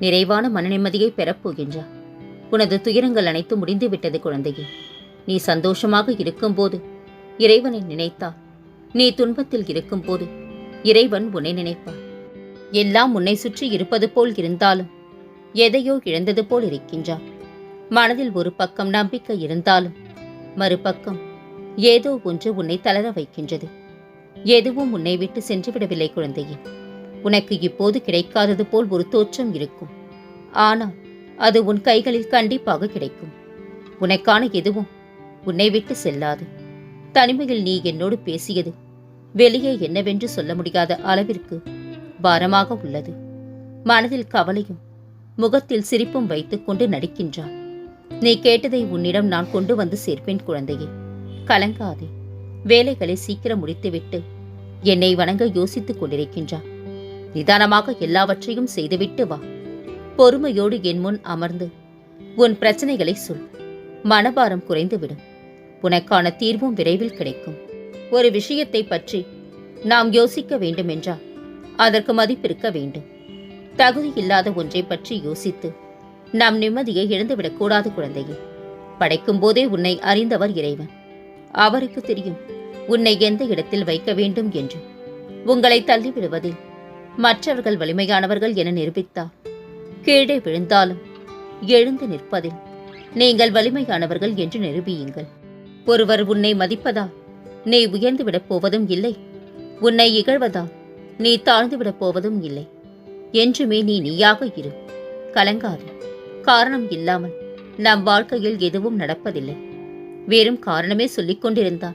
நிறைவான மன பெறப்போகின்றார் பெறப் உனது துயரங்கள் அனைத்தும் முடிந்து விட்டது குழந்தையே. நீ சந்தோஷமாக இருக்கும்போது இறைவனை நினைத்தால் நீ துன்பத்தில் இருக்கும்போது இறைவன் உன்னை நினைப்பார் எல்லாம் உன்னை சுற்றி இருப்பது போல் இருந்தாலும் எதையோ இழந்தது போல் இருக்கின்றார் மனதில் ஒரு பக்கம் நம்பிக்கை இருந்தாலும் மறுபக்கம் ஏதோ ஒன்று உன்னை தளர வைக்கின்றது. எதுவும் உன்னை விட்டு சென்று விடவில்லை குழந்தையே. உனக்கு இப்போது கிடைக்காதது போல் ஒரு தோற்றம் இருக்கும். ஆனால் அது உன் கைகளில் கண்டிப்பாக கிடைக்கும். உனக்கான எதுவும் உன்னை விட்டு செல்லாது. தனிமையில் நீ என்னோடு பேசியது வெளியே என்னவென்று சொல்ல முடியாத அளவிற்கு பாரமாக உள்ளது. மனதில் கவலையும் முகத்தில் சிரிப்பும் வைத்துக்கொண்டு நடிக்கின்றான். நீ கேட்டதை உன்னிடம் நான் கொண்டு வந்து சேர்ப்பேன் குழந்தையே. கலங்காதே. வேலைகளை சீக்கிரம் முடித்துவிட்டு என்னை வணங்க யோசித்துக் கொண்டிருக்கின்றான். நிதானமாக எல்லாவற்றையும் செய்துவிட்டு வா. பொறுமையோடு என் முன் அமர்ந்து. உன் பிரச்சனைகளை சொல். மனபாரம் குறைந்துவிடும். உனக்கான தீர்வும் விரைவில் கிடைக்கும். ஒரு விஷயத்தை பற்றி நாம் யோசிக்க வேண்டுமென்றால் அதற்கு மதிப்பிருக்க வேண்டும். தகுதி இல்லாத ஒன்றை பற்றி யோசித்து நம் நிம்மதியை இழந்துவிடக் கூடாது குழந்தையே. படைக்கும் போதே உன்னை அறிந்தவர் இறைவன். அவருக்கு தெரியும் உன்னை எந்த இடத்தில் வைக்க வேண்டும் என்று. உங்களை தள்ளிவிடுவதில் மற்றவர்கள் வலிமையானவர்கள் என நிரூபித்தார் கீழே விழுந்தாலும் எழுந்து நிற்பதில் நீங்கள் வலிமையானவர்கள் என்று நிரூபியுங்கள். ஒருவர் உன்னை மதிப்பதால் நீ உயர்ந்துவிடப் போவதும் இல்லை. உன்னை இகழ்வதால் நீ தாழ்ந்துவிடப் போவதும் இல்லை. என்றுமே நீ நீயாக இரு. கலங்காது. காரணம் இல்லாமல் நம் வாழ்க்கையில் எதுவும் நடப்பதில்லை. வெறும் காரணமே சொல்லிக் கொண்டிருந்தால்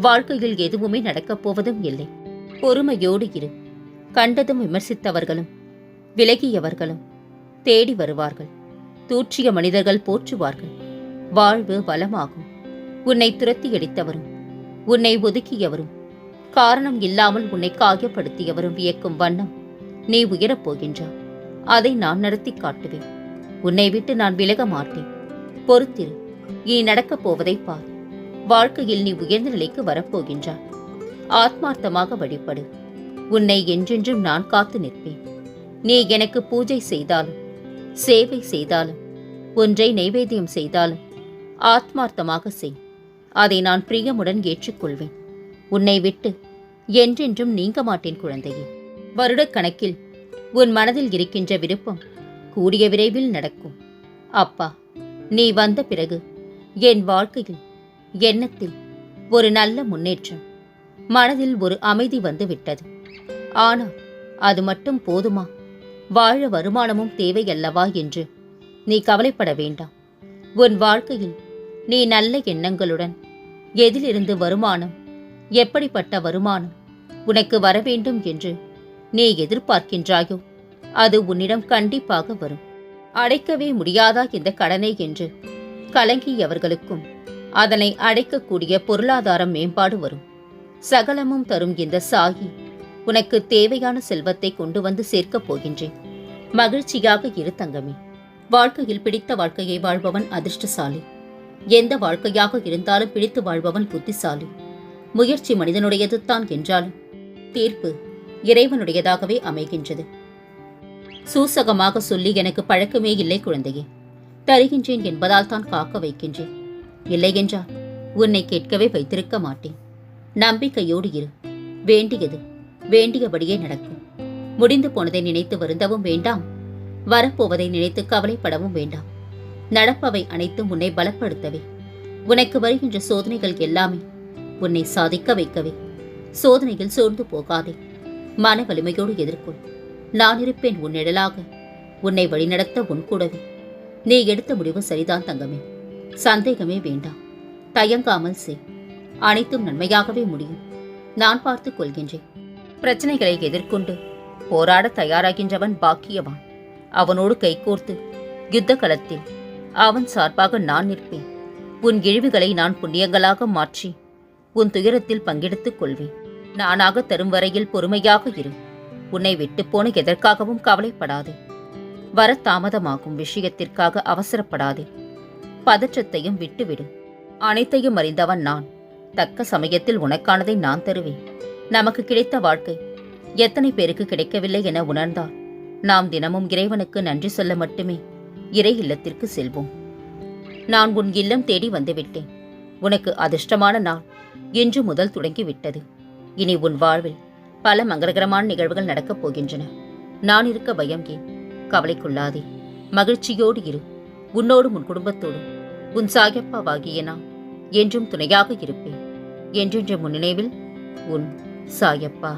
வாழ்க்கையில் எதுவுமே நடக்கப் போவதும் இல்லை. பொறுமையோடு இரு. கண்டதும் விமர்சித்தவர்களும் விலகியவர்களும் தேடி வருவார்கள். தூற்றிய மனிதர்கள் போற்றுவார்கள். வாழ்வு வளமாகும். உன்னை துரத்தி அடித்தவரும் உன்னை ஒதுக்கியவரும் காரணம் இல்லாமல் உன்னை காயப்படுத்தியவரும் வியக்கும் வண்ணம் நீ உயரப்போகின்றாய் அதை நான் நடத்தி காட்டுவேன். உன்னை விட்டு நான் விலக மாட்டேன். பொறுத்திரு இனி நடக்கப் போவதை பார். வாழ்க்கையில் நீ உயர்ந்த நிலைக்கு வரப்போகின்றாய் ஆத்மார்த்தமாக வழிபடு. உன்னை என்றென்றும் நான் காத்து நிற்பேன். நீ எனக்கு பூஜை செய்தாலும் சேவை செய்தாலும் ஒன்றை நைவேத்தியம் செய்தாலும் ஆத்மார்த்தமாக செய். அதை நான் பிரியமுடன் ஏற்றுக்கொள்வேன். உன்னை விட்டு என்றென்றும் நீங்க மாட்டேன் குழந்தையே. வருடக்கணக்கில் உன் மனதில் இருக்கின்ற விருப்பம் கூடிய விரைவில் நடக்கும். அப்பா நீ வந்த பிறகு என் வாழ்க்கையில் எண்ணத்தில் ஒரு நல்ல முன்னேற்றம் மனதில் ஒரு அமைதி வந்து விட்டது ஆனால் அது மட்டும் போதுமா? வாழ வருமானமும் தேவையல்லவா என்று. நீ கவலைப்பட வேண்டாம். உன் வாழ்க்கையில் நீ நல்ல எண்ணங்களுடன் எதிலிருந்து வருமானம் எப்படிப்பட்ட வருமானம் உனக்கு வர வேண்டும் என்று நீ எதிர்பார்க்கின்றாயோ அது உன்னிடம் கண்டிப்பாக வரும். அடைக்கவே முடியாதா இந்த கடனை என்று கலங்கியவர்களுக்கும் அதனை அடைக்கக்கூடிய பொருளாதார மேம்பாடு வரும். சகலமும் தரும் இந்த சாகி உனக்கு தேவையான செல்வத்தை கொண்டு வந்து சேர்க்கப் போகின்றேன். மகிழ்ச்சியாக இரு தங்கமே. வாழ்க்கையில் பிடித்த வாழ்க்கையை வாழ்பவன் அதிர்ஷ்டசாலி. எந்த வாழ்க்கையாக இருந்தாலும் பிடித்து வாழ்பவன் புத்திசாலி. முயற்சி மனிதனுடையது தான் என்றாலும் தீர்ப்பு இறைவனுடையதாகவே அமைகின்றது. சூசகமாக சொல்லி எனக்கு பழக்கமே இல்லை குழந்தையே. தருகின்றேன் என்பதால் தான் காக்க வைக்கின்றேன். இல்லையென்றால் உன்னை கேட்கவே வைத்திருக்க மாட்டேன். நம்பிக்கையோடு இரு. வேண்டியது வேண்டியபடியே நடக்கும். முடிந்து போனதை நினைத்து வருந்தவும் வேண்டாம். வரப்போவதை நினைத்து கவலைப்படவும் வேண்டாம். நடப்பவை அனைத்தும் உன்னை பலப்படுத்தவே. உனக்கு வருகின்ற சோதனைகள் எல்லாமே உன்னை சாதிக்க வைக்கவே. சோதனையில் சோர்ந்து போகாதே. மன வலிமையோடு எதிர்கொள். நான் இருப்பேன் உன் நிழலாக. உன்னை வழிநடத்த உன் கூடவே. நீ எடுத்த முடிவு சரிதான் தங்கமே. சந்தேகமே வேண்டாம். தயங்காமல் செய். அனைத்தும் நன்மையாகவே முடியும். நான் பார்த்துக் கொள்கின்றேன். பிரச்சனைகளை எதிர்கொண்டு போராட தயாராகின்றவன் பாக்கியவான். அவனோடு கைகோர்த்து யுத்த களத்தில் அவன் சார்பாக நான் நிற்பேன். உன் இழிவுகளை நான் புண்ணியங்களாக மாற்றி உன் துயரத்தில் பங்கெடுத்துக் கொள்வேன். நானாக தரும் வரையில் பொறுமையாக இரு. உன்னை விட்டுப்போன எதற்காகவும் கவலைப்படாதே. வர தாமதமாகும் விஷயத்திற்காக அவசரப்படாதே. பதற்றத்தையும் விட்டுவிடு. அனைத்தையும் அறிந்தவன் நான். தக்க சமயத்தில் உனக்கானதை நான் தருவேன். நமக்கு கிடைத்த வாழ்க்கை. எத்தனை பேருக்கு கிடைக்கவில்லை என உணர்ந்தால் நாம் தினமும் இறைவனுக்கு நன்றி சொல்ல மட்டுமே இறை இல்லத்திற்கு செல்வோம். நான் உன் இல்லம் தேடி வந்துவிட்டேன். உனக்கு அதிர்ஷ்டமான நாள் இன்று முதல் தொடங்கிவிட்டது. இனி உன் வாழ்வில் பல மங்களகரமான நிகழ்வுகள் நடக்கப் போகின்றன. நான் இருக்க பயம் ஏன்? கவலைக்குள்ளாதே. மகிழ்ச்சியோடு இரு. உன்னோடும் உன் குடும்பத்தோடும் உன் சாயப்பாவாகிய நான் என்றும் துணையாக இருப்பேன். என்றென்ற முன் நினைவில் உன் சாயப்பா.